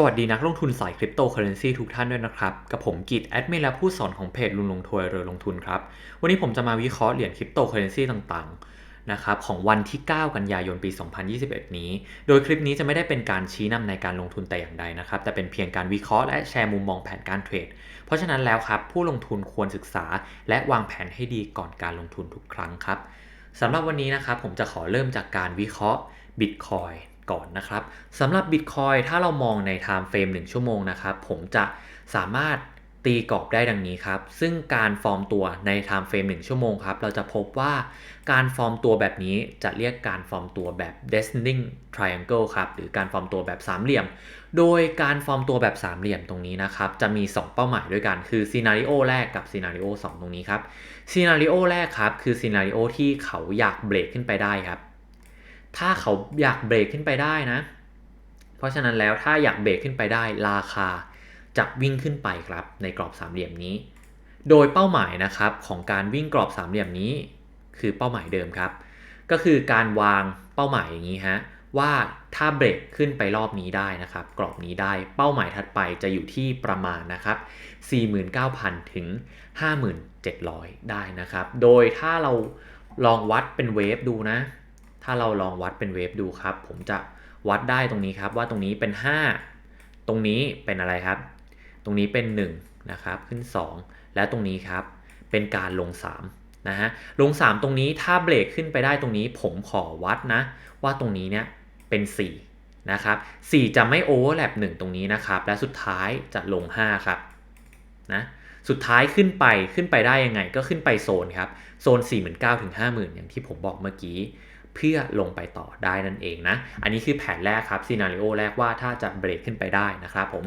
สวัสดีนักลงทุนสายคริปโตเคอเรนซีทุกท่านด้วยนะครับ กับผมกิจแอดมินและผู้สอนของเพจลุงลงทวยเรือลงทุนครับ วันนี้ผมจะมาวิเคราะห์เหรียญคริปโตเคอเรนซีต่างๆนะครับของวันที่ 9 กันยายนปี 2021 นี้ โดยคลิปนี้จะไม่ได้เป็นการชี้นำในการลงทุนแต่อย่างใดนะครับ แต่เป็นเพียงการวิเคราะห์และแชร์มุมมองแผนการเทรด เพราะฉะนั้นแล้วครับผู้ลงทุนควรศึกษา และวางแผนให้ดีก่อนการลงทุนทุกครั้งครับสำหรับวันนี้นะครับผมจะขอเริ่มจากการวิเคราะห์ Bitcoin ก่อนนะครับสำหรับ Bitcoin ถ้าเรามองใน Time Frame 1 ชั่วโมงนะครับ ผมจะสามารถตีกรอบได้ดังนี้ครับ ซึ่งการฟอร์มตัวใน Time Frame 1 ชั่วโมงครับ เราจะพบว่าการฟอร์มตัวแบบนี้จะเรียกการฟอร์มตัวแบบ descending triangle ครับ หรือการฟอร์มตัวแบบสามเหลี่ยม โดยการฟอร์มตัวแบบสามเหลี่ยมตรงนี้นะครับ จะมี 2 เป้าหมายด้วยกัน คือซีนารีโอแรกกับซีนารีโอ2ตรงนี้ครับซีนารีโอแรกครับ คือซีนารีโอที่เขาอยากเบรกขึ้นไปได้ครับ ถ้าเขาอยากเบรกขึ้นไปได้นะ เพราะฉะนั้นแล้วถ้าอยากเบรกขึ้นไปได้ราคาจะวิ่งขึ้นไปครับในกรอบสามเหลี่ยมนี้ โดยเป้าหมายนะครับของการวิ่งกรอบสามเหลี่ยมนี้ คือเป้าหมายเดิมครับ ก็คือการวางเป้าหมายอย่างนี้ฮะว่าถ้าเบรกขึ้นไปรอบนี้ได้นะครับ กรอบนี้ได้เป้าหมายถัดไปจะอยู่ที่ประมาณนะครับ 49,000 ถึง 57,00ได้นะครับ โดยถ้าเราลองวัดเป็นเวฟดูนะ ถ้าเราลองวัดเป็นเวฟดูครับ ผมจะวัดได้ตรงนี้ครับว่าตรงนี้เป็น 5 ตรงนี้เป็นอะไรครับ ตรงนี้เป็น 1 นะครับ ขึ้น 2 และตรงนี้ครับ เป็นการลง 3 นะฮะ ลง 3 ตรงนี้ถ้าเบรกขึ้นไปได้ตรงนี้ ผมขอวัดนะ ว่าตรงนี้เนี่ยเป็น 4 นะครับ 4 จะไม่โอเวอร์แลป1ตรงนี้นะครับ และสุดท้ายจะลง 5 ครับ นะสุดท้ายขึ้นไปขึ้นไปได้ยังไงก็ขึ้นไปโซนครับ โซน 49,000ถึง50,000 อย่างที่ผมบอกเมื่อกี้ เพื่อลงไปต่อได้นั่นเองนะ อันนี้คือแผนแรกครับซีนารีโอแรกว่าถ้าจะเบรกขึ้นไปได้นะครับผม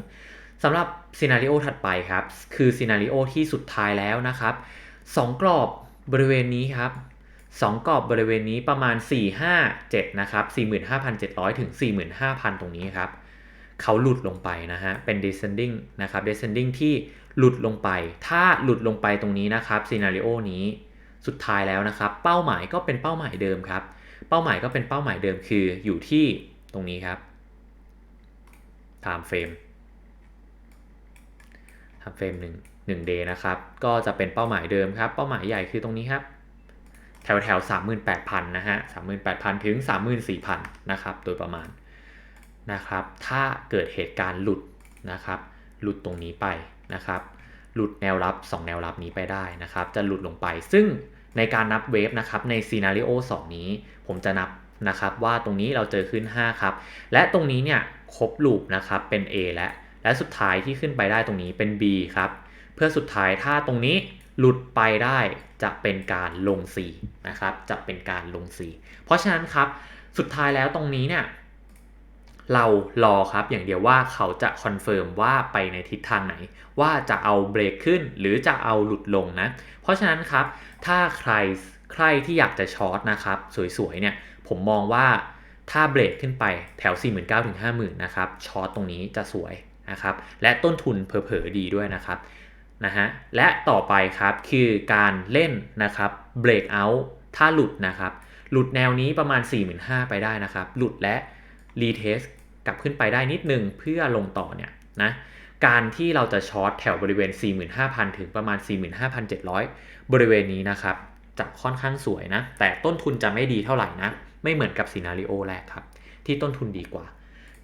สำหรับซีนารีโอถัดไปครับ คือซีนารีโอที่สุดท้ายแล้วนะครับ 2 กรอบบริเวณนี้ครับ 2 กรอบบริเวณนี้ประมาณ 4 5 7 นะครับ 45,700 ถึง 45,000 ตรงนี้ครับ เขาหลุดลงไปนะฮะ เป็น descending นะครับ descending ที่หลุดลงไป ถ้าหลุดลงไปตรงนี้นะครับซีนารีโอนี้สุดท้ายแล้วนะครับ เป้าหมายก็เป็นเป้าหมายเดิมครับ เป้าหมายก็เป็นเป้าหมายเดิมคืออยู่ที่ตรงนี้ครับ time frame time frame 1 1 day นะครับ ก็จะเป็นเป้าหมายเดิมครับ เป้าหมายใหญ่คือตรงนี้ครับ แถวแถว38,000 นะฮะ 38,000 ถึง 34,000 นะครับ โดยประมาณนะครับ ถ้าเกิดเหตุการณ์หลุดนะครับ หลุดตรงนี้ไปนะครับ หลุดแนวรับ 2 แนวรับนี้ไปได้นะครับ จะหลุดลงไป ซึ่ง ในการนับเวฟนะครับในซีนารีโอ2นี้ ผมจะนับนะครับว่าตรงนี้เราเจอขึ้น 5 ครับ และตรงนี้เนี่ยครบลูปนะครับเป็น A และ และสุดท้ายที่ขึ้นไปได้ตรงนี้เป็น B ครับ เพื่อสุดท้ายถ้าตรงนี้หลุดไปได้จะเป็นการลง C นะครับจะเป็นการลง C เพราะฉะนั้นครับสุดท้ายแล้วตรงนี้เนี่ย เรารอครับอย่างเดียวว่าเขาจะคอนเฟิร์มว่าไปในทิศทางไหน ว่าจะเอาเบรกขึ้นหรือจะเอาหลุดลงนะ เพราะฉะนั้นครับ ถ้าใครใครที่อยากจะช็อตนะครับ สวยๆเนี่ยผมมองว่าถ้าเบรกขึ้นไปแถว 49,000ถึง50,000นะครับช็อตตรงนี้จะสวยนะครับ และต้นทุนเผลอๆดีด้วยนะครับนะฮะและต่อไปครับคือการเล่นนะครับเบรกเอาท์ถ้าหลุดนะครับ หลุดแนวนี้ประมาณ 45,000ไปได้นะครับ หลุดและรีเทส กลับขึ้นไปได้นิดนึงเพื่อลงต่อเนี่ยนะการที่เราจะช็อตแถวบริเวณ 45,000 ถึงประมาณ 45,700 บริเวณนี้นะครับจะค่อนข้างสวยนะ แต่ต้นทุนจะไม่ดีเท่าไหร่นะ ไม่เหมือนกับซีนารีโอแรกครับ ที่ต้นทุนดีกว่า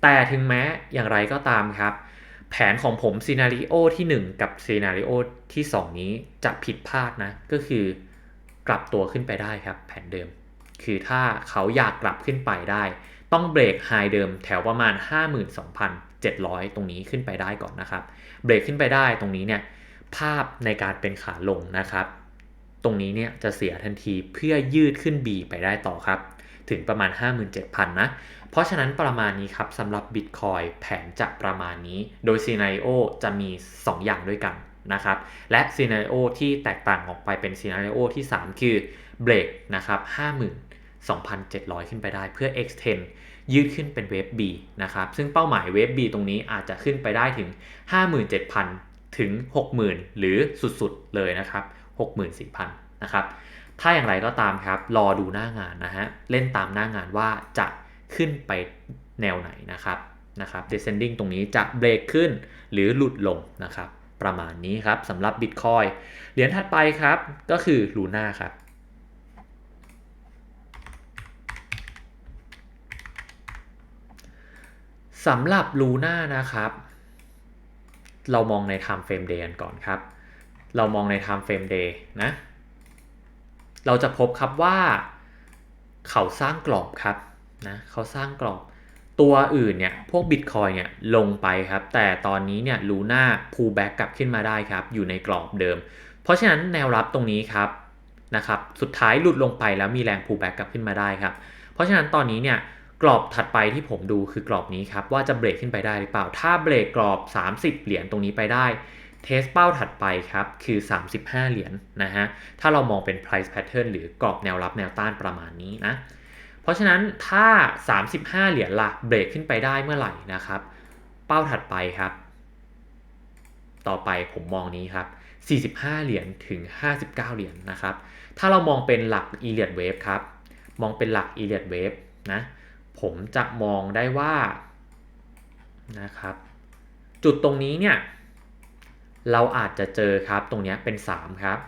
แต่ถึงแม้อย่างไรก็ตามครับ แผนของผมซีนารีโอที่ 1 กับซีนารีโอที่ 2 นี้จะผิดพลาดนะ ก็คือกลับตัวขึ้นไปได้ครับ แผนเดิม คือถ้าเขาอยากกลับขึ้นไปได้ ต้องเบรกไฮเดิมแถวประมาณ 52,700 ตรงนี้ขึ้นไปได้ก่อนนะครับ เบรกขึ้นไปได้ตรงนี้เนี่ยภาพในการเป็นขาลงนะครับ ตรงนี้เนี่ยจะเสียทันทีเพื่อยืดขึ้น B ไปได้ต่อครับ ถึงประมาณ 57,000 นะ เพราะฉะนั้นประมาณนี้ครับสำหรับ Bitcoin แผนจะประมาณนี้ โดยซีนาโอจะมี 2 อย่างด้วยกันนะครับและซีนาโอที่แตกต่างออกไปเป็นซีนาโอที่ 3 คือเบรกนะครับ 2,700 ขึ้นไปได้เพื่อ extend ยืดขึ้นเป็นเวฟ B นะครับ ซึ่งเป้าหมายเวฟ B ตรงนี้อาจจะขึ้นไปได้ถึง 57,000 ถึง 60,000 หรือสุดๆ เลยนะครับ 64,000 นะครับ ถ้าอย่างไรก็ตามครับ รอดูหน้างานนะฮะ เล่นตามหน้างานว่าจะขึ้นไปแนวไหนนะครับนะครับ descending ตรงนี้จะเบรกขึ้นหรือหลุดลงนะครับ ประมาณนี้ครับสำหรับ Bitcoin เหรียญถัดไปครับก็คือ Luna ครับ สำหรับ Luna นะครับ เรามองใน time frame day กันก่อนครับ เรามองใน time frame day นะ เราจะพบครับว่าเขาสร้างกรอบครับนะเขาสร้างกรอบตัวอื่นเนี่ยพวก Bitcoin เนี่ยลงไปครับ แต่ตอนนี้เนี่ยลูน่า pull back กลับขึ้นมาได้ครับ อยู่ในกรอบเดิม เพราะฉะนั้นแนวรับตรงนี้ครับนะครับ สุดท้ายหลุดลงไปแล้วมีแรง pull back กลับขึ้นมาได้ครับ เพราะฉะนั้นตอนนี้เนี่ย กรอบถัดไปที่ผมดูคือกรอบนี้ครับ ว่าจะเบรกขึ้นไปได้หรือเปล่า ถ้าเบรกกรอบ 30 เหรียญตรงนี้ไปได้เทสเป้าถัดไปครับ คือ 35 เหรียญนะฮะ ถ้าเรามองเป็น price pattern หรือกรอบแนวรับแนวต้านประมาณนี้นะ เพราะฉะนั้นถ้า 35 เหรียญละเบรกขึ้นไปได้เมื่อไหร่นะครับ เป้าถัดไปครับ ต่อไปผมมองนี้ครับ 45 เหรียญถึง 59 เหรียญนะครับ ถ้าเรามองเป็นหลัก e l i o t Wave ครับ มองเป็นหลัก e l i o t Wave นะ ผมจะมองได้ว่านะครับ จุดตรงนี้เนี่ยเราอาจจะเจอครับตรงนี้เป็น 3 ครับ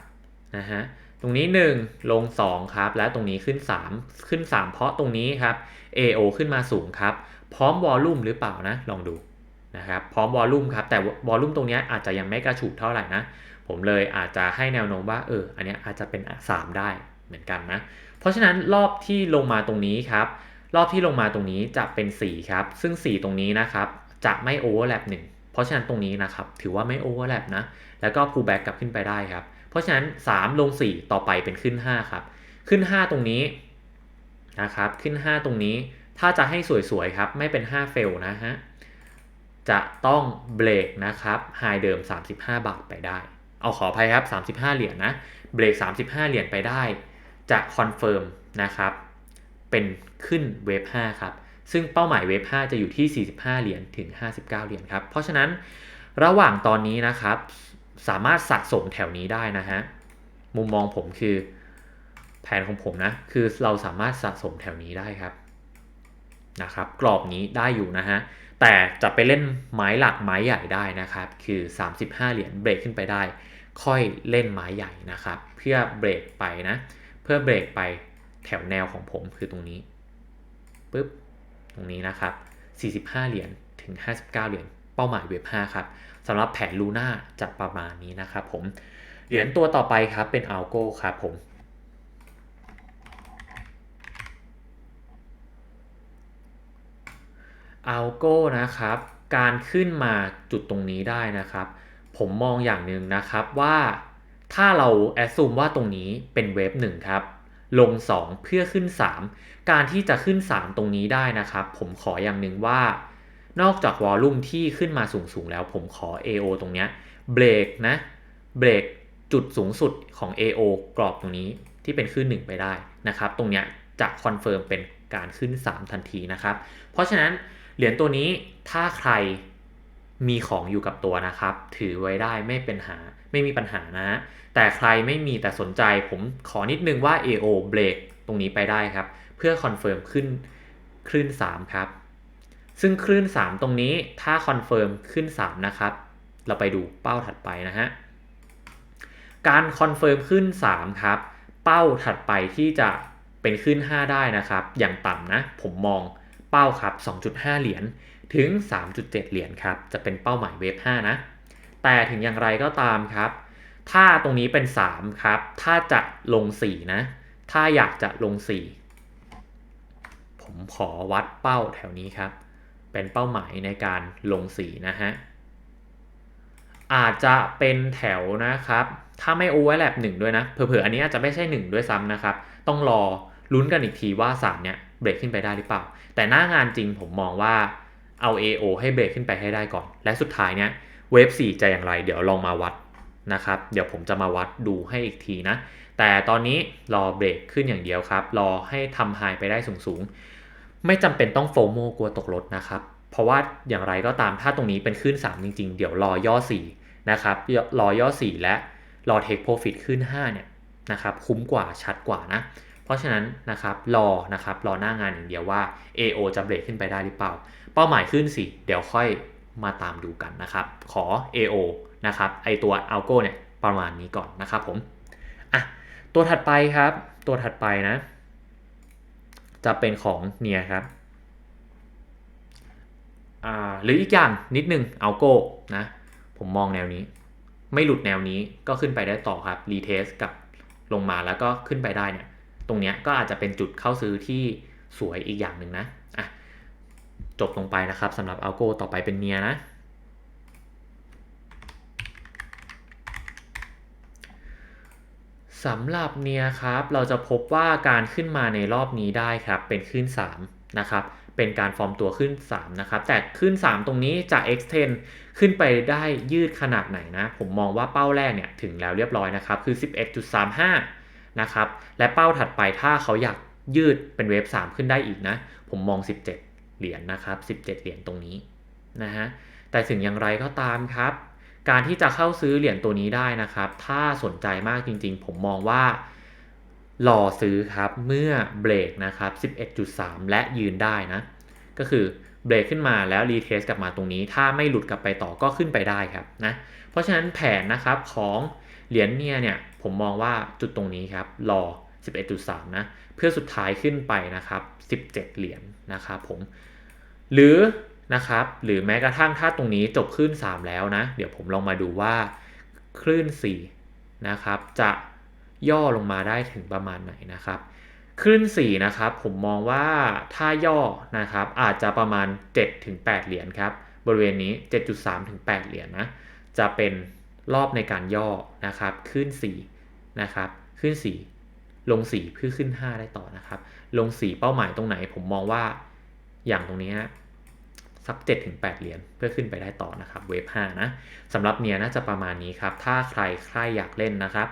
นะฮะตรงนี้ 1 ลง 2 ครับ และตรงนี้ขึ้น 3 ขึ้น 3 เพราะตรงนี้ครับ AO ขึ้นมาสูงครับ พร้อมวอลลุ่มหรือเปล่านะ ลองดูนะครับพร้อมวอลลุ่มครับ แต่วอลลุ่มตรงนี้อาจจะยังไม่กระฉุกเท่าไหร่นะ ผมเลยอาจจะให้แนวโน้มว่าเอออันนี้อาจจะเป็น 3 ได้เหมือนกันนะ เพราะฉะนั้นรอบที่ลงมาตรงนี้ครับ รอบที่ลงมาตรงนี้จะเป็น 4 ครับ ซึ่ง 4 ตรงนี้นะครับ จะไม่โอเวอร์แลป1เพราะฉะนั้นตรงนี้นะครับ ถือว่าไม่โอเวอร์แลปนะ แล้วก็ pull back กลับขึ้นไปได้ครับ เพราะฉะนั้น 3 ลง 4 ต่อไปเป็นขึ้น 5 ครับ ขึ้น 5 ตรงนี้นะครับ ขึ้น 5 ตรงนี้ ถ้าจะให้สวยๆครับ ไม่เป็น 5 เฟลนะฮะ จะต้องเบรกนะครับไฮเดิม 35 บาทไปได้ เอาขออภัยครับ 35 เหรียญนะ เบรก 35 เหรียญไปได้ จะคอนเฟิร์มนะครับ เป็นขึ้นเวฟ5ครับ ซึ่งเป้าหมายเวฟ5จะอยู่ที่ 45 เหรียญถึง 59 เหรียญครับ เพราะฉะนั้นระหว่างตอนนี้นะครับ สามารถสะสมแถวนี้ได้นะฮะ มุมมองผมคือแผนของผมนะ คือเราสามารถสะสมแถวนี้ได้ครับนะครับ กรอบนี้ได้อยู่นะฮะ แต่จะไปเล่นไม้หลักไม้ใหญ่ได้นะครับ คือ 35 เหรียญเบรกขึ้นไปได้ ค่อยเล่นไม้ใหญ่นะครับ เพื่อเบรกไปนะ เพื่อเบรกไป แถวแนวของผมคือตรงนี้ปุ๊บตรงนี้นะครับ 45 เหรียญถึง 59 เหรียญเป้าหมายเว็บ5ครับสำหรับแผนลูน่าจะประมาณนี้นะครับผมเหรียญตัวต่อไปครับเป็นอัลโก้ครับผมอัลโก้นะครับ การขึ้นมาจุดตรงนี้ได้นะครับ ผมมองอย่างหนึ่งนะครับว่าถ้าเราแอดซูมว่าตรงนี้เป็นเวฟ1ครับ ลง 2 เพื่อขึ้น 3 การที่จะขึ้น 3 ตรงนี้ได้นะครับ ผมขออย่างหนึ่งว่า นอกจากวอลลุ่มที่ขึ้นมาสูงๆแล้วผมขอ AO ตรงเนี้ยเบรกนะเบรกจุดสูงสุดของ AO กรอบตรงนี้ที่เป็นขึ้น 1 ไปได้นะครับ ตรงเนี้ยจะคอนเฟิร์มเป็นการขึ้น 3 ทันทีนะครับ เพราะฉะนั้นเหรียญตัวนี้ถ้าใคร มีของอยู่กับตัวนะครับ ถือไว้ได้ไม่เป็นหาไม่มีปัญหานะ แต่ใครไม่มีแต่สนใจผมขอนิดนึงว่า AO เบรกตรงนี้ไปได้ครับ เพื่อคอนเฟิร์มขึ้นคลื่น 3 ครับ ซึ่งคลื่น 3 ตรงนี้ถ้าคอนเฟิร์มขึ้น 3 นะครับ เราไปดูเป้าถัดไปนะฮะ การคอนเฟิร์มขึ้น 3 ครับ เป้าถัดไปที่จะเป็นขึ้น 5 ได้นะครับ อย่างต่ำนะ ผมมอง เป้าครับ 2.5 เหรียญถึง 3.7 เหรียญครับ จะเป็นเป้าหมายเวฟ5นะ แต่ถึงอย่างไรก็ตามครับ ถ้าตรงนี้เป็น 3 ครับ ถ้าจะลง 4 นะ ถ้าอยากจะลง 4 ผมขอวัดเป้าแถวนี้ครับ เป็นเป้าหมายในการลง 4 นะฮะ อาจจะเป็นแถวนะครับ ถ้าไม่โอเวอร์แลป1ด้วยนะ เผื่อๆ อันนี้อาจจะไม่ใช่ 1 ด้วยซ้ำนะครับ ต้องรอลุ้นกันอีกทีว่า 3 เนี่ย เบรกขึ้นไปได้หรือเปล่า แต่หน้างานจริงผมมองว่าเอา AO ให้เบรกขึ้นไปให้ได้ก่อน และสุดท้ายเนี่ยเวฟ4จะอย่างไร เดี๋ยวลองมาวัดนะครับ เดี๋ยวผมจะมาวัดดูให้อีกทีนะ แต่ตอนนี้รอเบรกขึ้นอย่างเดียวครับ รอให้ทำไฮไปได้สูงๆ ไม่จำเป็นต้องโฟโมกลัวตกรถนะครับ เพราะว่าอย่างไรก็ตามถ้าตรงนี้เป็นขึ้น 3 จริง ๆ เดี๋ยวรอย่อ 4 นะครับ รอย่อ 4 และรอเทคโปรฟิตขึ้น 5 เนี่ยนะครับ คุ้มกว่าชัดกว่านะ เพราะฉะนั้นนะครับรอนะครับรอหน้างานอย่างเดียวว่า AO จะเบรกขึ้นไปได้หรือเปล่า เป้าหมายขึ้นสิเดี๋ยวค่อยมาตามดูกันนะครับ ขอ AO นะครับไอตัว algo เนี่ยประมาณนี้ก่อนนะครับผมอะตัวถัดไปครับ ตัวถัดไปนะ จะเป็นของเนียครับอ่าหรืออีกอย่างนิดนึง algo นะผมมองแนวนี้ ไม่หลุดแนวนี้ก็ขึ้นไปได้ต่อครับรีเทสกับลงมาแล้วก็ขึ้นไปได้เนี่ย ตรงเนี้ยก็อาจจะเป็นจุดเข้าซื้อที่สวยอีกอย่างหนึ่งนะอะจบลงไปนะครับสำหรับ algo ต่อไปเป็นเนียนะ สำหรับเนียครับเราจะพบว่าการขึ้นมาในรอบนี้ได้ครับ เป็นขึ้น 3 นะครับ เป็นการฟอร์มตัวขึ้น 3 นะครับ แต่ขึ้น 3 ตรงนี้จะ extend ขึ้นไปได้ยืดขนาดไหนนะ ผมมองว่าเป้าแรกเนี่ยถึงแล้วเรียบร้อยนะครับ คือ 11.35 นะครับ และเป้าถัดไปถ้าเขาอยากยืดเป็นเวฟ3ขึ้นได้อีกนะ ผมมอง 17 เหรียญนนะครับ 17 เหรียญตรงนี้นะฮะ แต่ถึงอย่างไรก็ตามครับ การที่จะเข้าซื้อเหรียญตัวนี้ได้นะครับ ถ้าสนใจมากจริงๆ ผมมองว่ารอซื้อครับเมื่อเบรกนะครับ 11.3 และยืนได้นะ ก็คือเบรกขึ้นมาแล้วรีเทสกลับมาตรงนี้ ถ้าไม่หลุดกลับไปต่อก็ขึ้นไปได้ครับนะ เพราะฉะนั้นแผนนะครับของเหรียญเนี่ยเนี่ย ผมมองว่าจุดตรงนี้ครับรอ 11.3 นะ เพื่อสุดท้ายขึ้นไปนะครับ 17 เหรียญนะครับผม หรือนะครับ หรือแม้กระทั่งถ้าตรงนี้จบคลื่น 3 แล้วนะ เดี๋ยวผมลองมาดูว่าคลื่น 4 นะครับ จะย่อลงมาได้ถึงประมาณไหนนะครับคลื่น4นะครับผมมองว่าถ้าย่อนะครับอาจจะประมาณ 7-8 เหรียญครับ บริเวณนี้ 7.3 ถึง 8 เหรียญนะจะเป็น รอบในการย่อนะครับ ขึ้น4นะครับขึ้น 4 ลง 4 เพื่อขึ้น 5 ได้ต่อนะครับ ลง 4 เป้าหมายตรงไหน ผมมองว่าอย่างตรงนี้สัก7ถึง8เหรียญเพื่อขึ้นไปได้ต่อนะครับเวฟ5นะสำหรับเนียน่าจะประมาณนี้ครับ ถ้าใครใครอยากเล่นนะครับ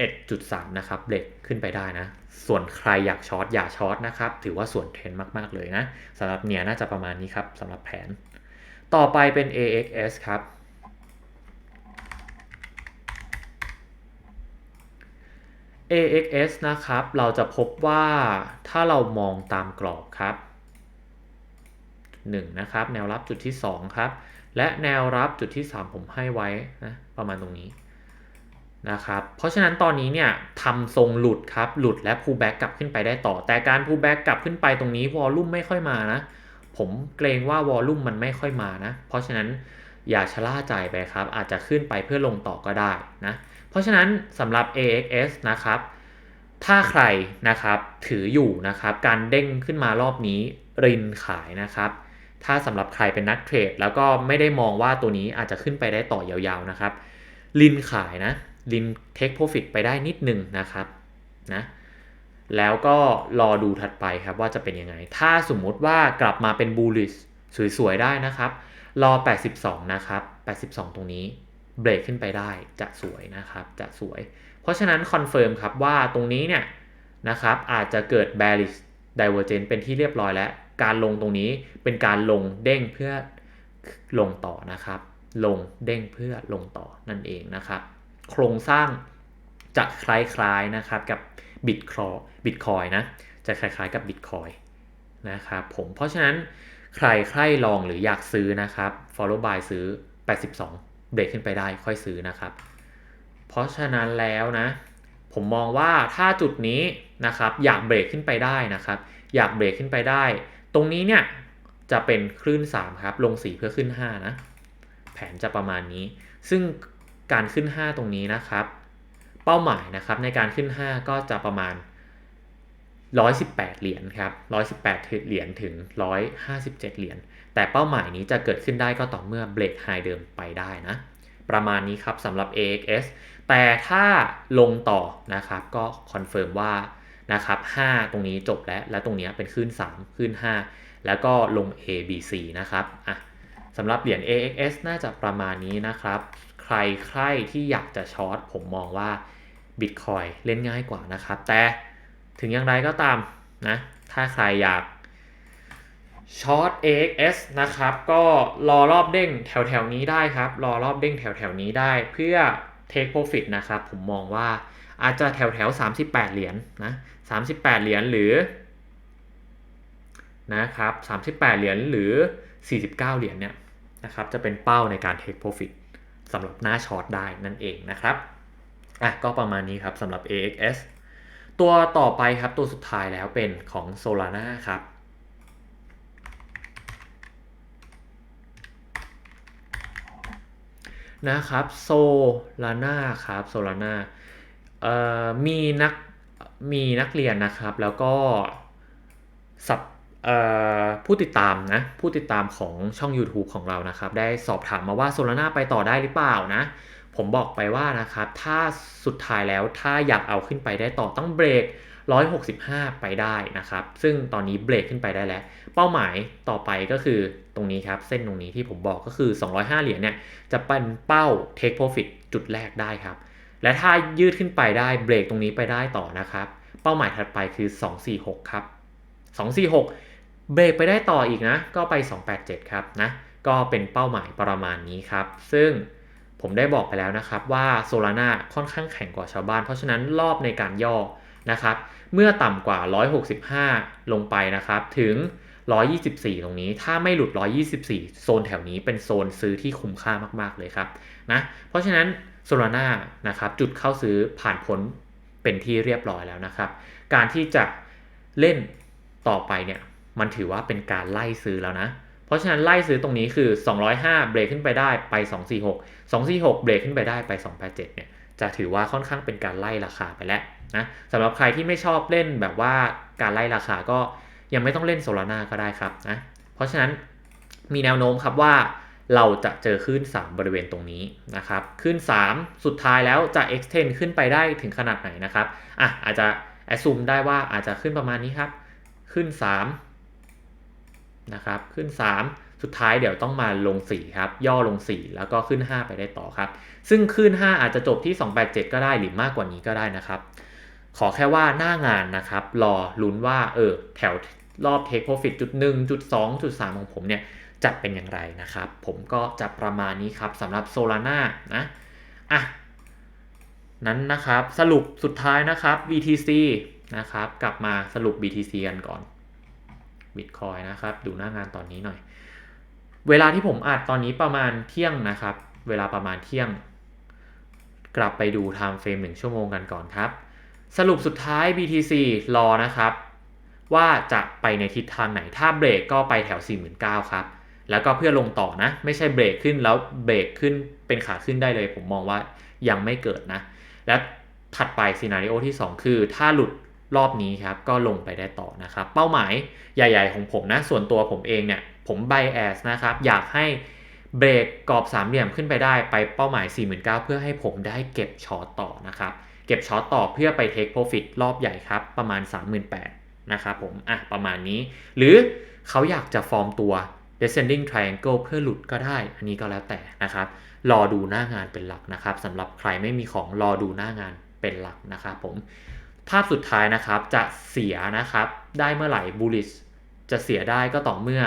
11.3 นะครับเบรกขึ้นไปได้นะ ส่วนใครอยากช็อตอย่าช็อตนะครับ ถือว่าส่วนเทรนมาก ๆ เลยนะสำหรับเนียน่าจะประมาณนี้ครับสำหรับแผน ต่อไปเป็น AXS ครับ AXS นะครับ เราจะพบว่าถ้าเรามองตามกรอบครับ1นะครับ แนวรับจุดที่ 2 ครับ และแนวรับจุดที่ 3 ผมให้ไว้นะประมาณตรงนี้นะครับ เพราะฉะนั้นตอนนี้เนี่ยทำทรงหลุดครับ หลุดและ pull back กลับขึ้นไปได้ต่อ แต่การ pull back กลับขึ้นไปตรงนี้วอลลุ่มไม่ค่อยมานะ ผมเกรงว่าวอลลุ่มมันไม่ค่อยมานะ เพราะฉะนั้นอย่าชะล่าใจไปครับ อาจจะขึ้นไปเพื่อลงต่อก็ได้นะ เพราะฉะนั้นสำหรับ AXS นะครับ ถ้าใครนะครับถืออยู่นะครับการเด้งขึ้นมารอบนี้รินขายนะครับ ถ้าสำหรับใครเป็นนักเทรด แล้วก็ไม่ได้มองว่าตัวนี้อาจจะขึ้นไปได้ต่อยาวๆนะครับลินขายนะลินเทคโปรฟิตไปได้นิดนึงนะครับนะแล้วก็รอดูถัดไปครับว่าจะเป็นยังไง ถ้าสมมุติว่ากลับมาเป็นบูลลิชสวยๆ ได้นะครับ รอ 82 นะครับ 82 ตรงนี้ เบรกขึ้นไปได้จะสวยนะครับจะสวย เพราะฉะนั้นคอนเฟิร์มครับว่าตรงนี้เนี่ยนะครับอาจจะเกิด bearish divergence เป็นที่เรียบร้อยแล้ว การลงตรงนี้เป็นการลงเด้งเพื่อลงต่อนะครับ ลงเด้งเพื่อลงต่อนั่นเองนะครับ โครงสร้างจะคล้ายๆนะครับกับบิตคอบิตคอยนะจะคล้ายๆกับบิตคอยนะครับผมเพราะฉะนั้นใครใครลองหรืออยากซื้อนะครับ follow by ซื้อ 82 เบรกขึ้นไปได้ค่อยซื้อนะครับ เพราะฉะนั้นแล้วนะ ผมมองว่าถ้าจุดนี้นะครับอยากเบรกขึ้นไปได้นะครับ อยากเบรกขึ้นไปได้ ตรงนี้เนี่ยจะเป็นคลื่น 3 ครับ ลง 4 เพื่อขึ้น 5 นะ แผนจะประมาณนี้ ซึ่งการขึ้น 5 ตรงนี้นะครับ เป้าหมายนะครับในการขึ้น 5 ก็จะประมาณ 118 เหรียญครับ 118 เหรียญถึง 157 เหรียญ แต่เป้าหมายนี้จะเกิดขึ้นได้ก็ต่อเมื่อเบรกไฮเดิมไปได้นะ ประมาณนี้ครับสำหรับ AXS แต่ถ้าลงต่อนะครับก็คอนเฟิร์มว่านะครับ5ตรงนี้จบแล้ว และตรงนี้เป็นขึ้น 3 ขึ้น 5 แล้วก็ลง ABC นะครับอะสำหรับเหรียญ AXS น่าจะประมาณนี้นะครับ ใครใครที่อยากจะช็อตผมมองว่า Bitcoin เล่นง่ายกว่านะครับ แต่ถึงอย่างไรก็ตามนะ ถ้าใครอยาก ช็อต AXS นะครับ ก็รอรอบเด้งแถวๆนี้ได้ครับ รอรอบเด้งแถวๆนี้ได้ เพื่อ Take Profit นะครับ ผมมองว่าอาจจะแถวๆ38 เหรียญนนะ38 เหรียญหรือนะครับ38 เหรียญหรือ 49 เหรียญเนี่ยนะครับจะเป็นเป้าในการ take profit สำหรับหน้าช็อตได้นั่นเองนะครับอะก็ประมาณนี้ครับสำหรับ AXS ตัวต่อไปครับตัวสุดท้ายแล้วเป็นของ Solana ครับ นะครับโซลาน่าครับโซลาน่ามีนักมีนักเรียนนะครับ แล้วก็สับผู้ติดตามนะผู้ติดตามของช่อง YouTube ของเรานะครับ ได้สอบถามมาว่าโซลาน่าไปต่อได้หรือเปล่านะ ผมบอกไปว่านะครับ ถ้าสุดท้ายแล้วถ้าอยากเอาขึ้นไปได้ต่อต้องเบรก 165 ไปได้นะครับ ซึ่งตอนนี้เบรกขึ้นไปได้แล้ว เป้าหมายต่อไปก็คือ ตรงนี้ครับ เส้นตรงนี้ที่ผมบอกก็คือ 205 เหรียญเนี่ยจะเป็นเป้า take profit จุดแรกได้ครับ และถ้ายืดขึ้นไปได้เบรกตรงนี้ไปได้ต่อนะครับ เป้าหมายถัดไปคือ 246 ครับ 246 เบรกไปได้ต่ออีกนะ ก็ไป 287 ครับนะก็เป็นเป้าหมายประมาณนี้ครับ ซึ่งผมได้บอกไปแล้วนะครับว่าโซลาร่าค่อนข้างแข็งกว่าชาวบ้าน เพราะฉะนั้นรอบในการย่อนะครับ เมื่อต่ำกว่า 165 ลงไปนะครับ ถึง 124 ตรงนี้ ถ้าไม่หลุด 124 โซนแถวนี้เป็นโซนซื้อที่คุ้มค่ามาก ๆ เลยครับนะเพราะฉะนั้นโซลาร่านะครับจุดเข้าซื้อผ่านพ้นเป็นที่เรียบร้อยแล้วนะครับ การที่จะเล่นต่อไปเนี่ยมันถือว่าเป็นการไล่ซื้อแล้วนะเพราะฉะนั้นไล่ซื้อตรงนี้คือ 205 เบรกขึ้นไปได้ไป 246 246 เบรกขึ้นไปได้ไป 287 เนี่ยจะถือว่าค่อนข้างเป็นการไล่ราคาไปแล้วนะสำหรับใครที่ไม่ชอบเล่นแบบว่าการไล่ราคาก็ ยังไม่ต้องเล่นโซลาร่าก็ได้ครับนะเพราะฉะนั้นมีแนวโน้มครับว่าเราจะเจอขึ้น3 บริเวณตรงนี้นะครับขึ้น3 สุดท้ายแล้วจะ extend ขึ้นไปได้ถึงขนาดไหนนะครับอะอาจจะ assume ได้ว่าอาจจะขึ้นประมาณนี้ครับ ขึ้น 3 นะครับ ขึ้น 3 สุดท้ายเดี๋ยวต้องมาลง 4 ครับ ย่อลง 4 แล้วก็ขึ้น 5 ไปได้ต่อครับ ซึ่งขึ้น 5 อาจจะจบที่ 287 ก็ได้หรือมากกว่านี้ก็ได้นะครับ ขอแค่ว่าหน้างานนะครับ รอลุ้นว่าเออแถว รอบ take profit จุด1จุด2จุด3ของผมเนี่ยจะเป็นอย่างไรนะครับ ผมก็จะประมาณนี้ครับสำหรับ Solana นะอะนั้นนะครับสรุปสุดท้ายนะครับ BTC นะครับ กลับมาสรุป BTC กันก่อน Bitcoin นะครับ ดูหน้างานตอนนี้หน่อย เวลาที่ผมอัดตอนนี้ประมาณเที่ยงนะครับ เวลาประมาณเที่ยง กลับไปดู time frame 1 ชั่วโมงกันก่อนครับ สรุปสุดท้าย BTC รอนะครับ ว่าจะไปในทิศทางไหน ถ้าเบรกก็ไปแถว 49,000ครับ แล้วก็เพื่อลงต่อนะ ไม่ใช่เบรกขึ้นแล้วเบรกขึ้นเป็นขาขึ้นได้เลย ผมมองว่ายังไม่เกิดนะ และถัดไปซีนารีโอที่ 2 คือ ถ้าหลุดรอบนี้ครับ ก็ลงไปได้ต่อนะครับ เป้าหมายใหญ่ ๆ ของผมนะ ส่วนตัวผมเองเนี่ย ผมไบแอสนะครับ อยากให้เบรกกรอบสามเหลี่ยมขึ้นไปได้ไปเป้าหมาย 49,000 เพื่อให้ผมได้เก็บช็อตต่อนะครับ เก็บช็อตต่อเพื่อไปเทคโปรฟิตรอบใหญ่ครับ ประมาณ 38,000 นะครับผม อะ ประมาณนี้ หรือเขาอยากจะฟอร์มตัว descending triangle เพื่อหลุดก็ได้ อันนี้ก็แล้วแต่นะครับ รอดูหน้างานเป็นหลักนะครับสำหรับใครไม่มีของรอดูหน้างานเป็นหลักนะครับผม ภาพสุดท้ายนะครับจะเสียนะครับ ได้เมื่อไหร่ bullish จะเสียได้ก็ต่อเมื่อ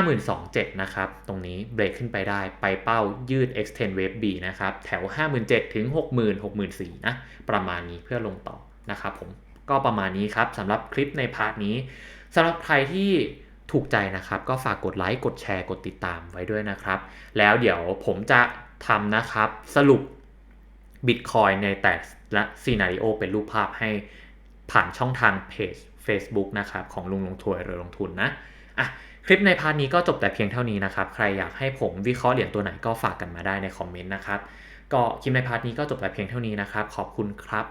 52,700นะครับ ตรงนี้เบรกขึ้นไปได้ ไปเป้ายืด extend wave B นะครับ แถว 57,000ถึง60,000 64,000นะ ประมาณนี้เพื่อลงต่อนะครับผม ก็ประมาณนี้ครับสำหรับคลิปในพาร์ทนี้สำหรับใครที่ถูกใจนะครับ ก็ฝากกดไลค์กดแชร์กดติดตามไว้ด้วยนะครับ แล้วเดี๋ยวผมจะทำนะครับสรุป Bitcoin ในแต่ละซีนารีโอเป็นรูปภาพให้ผ่านช่องทางเพจ Facebook นะครับของลุงลงทวร์เรือลงทุนนะอะคลิปในพาร์ทนี้ก็จบแต่เพียงเท่านี้นะครับ ใครอยากให้ผมวิเคราะห์เหรียญตัวไหนก็ฝากกันมาได้ในคอมเมนต์นะครับ ก็คลิปในพาร์ทนี้ก็จบแต่เพียงเท่านี้นะครับ ขอบคุณครับ